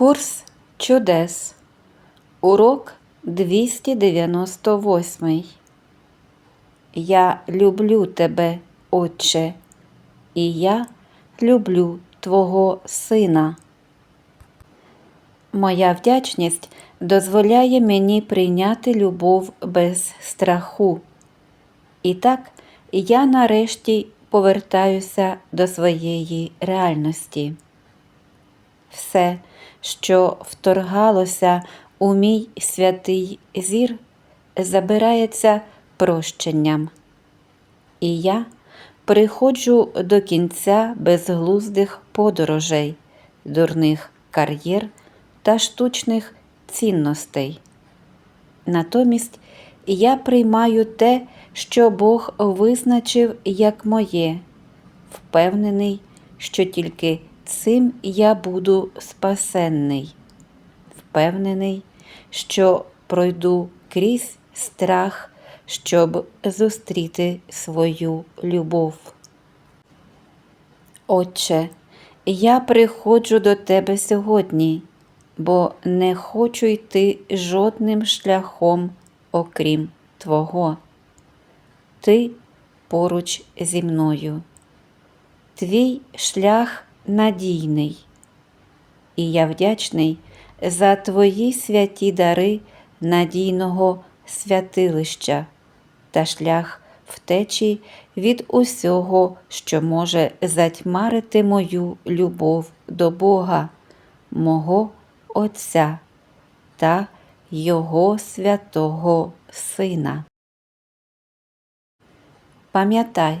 Курс чудес. Урок 298. Я люблю тебе, Отче, і я люблю Твого Сина. Моя вдячність дозволяє мені прийняти любов без страху. І так я нарешті повертаюся до своєї реальності. Все, що вторгалося у мій святий зір, забирається прощенням. І я приходжу до кінця безглуздих подорожей, дурних кар'єр та штучних цінностей. Натомість я приймаю те, що Бог визначив як моє, впевнений, що тільки цим я буду спасенний, впевнений, що пройду крізь страх, щоб зустріти свою любов. Отче, я приходжу до Тебе сьогодні, бо не хочу йти жодним шляхом, окрім Твого. Ти поруч зі мною. Твій шлях надійний, і я вдячний за Твої святі дари надійного святилища та шлях втечі від усього, що може затьмарити мою любов до Бога, мого Отця та Його святого Сина. Пам'ятай,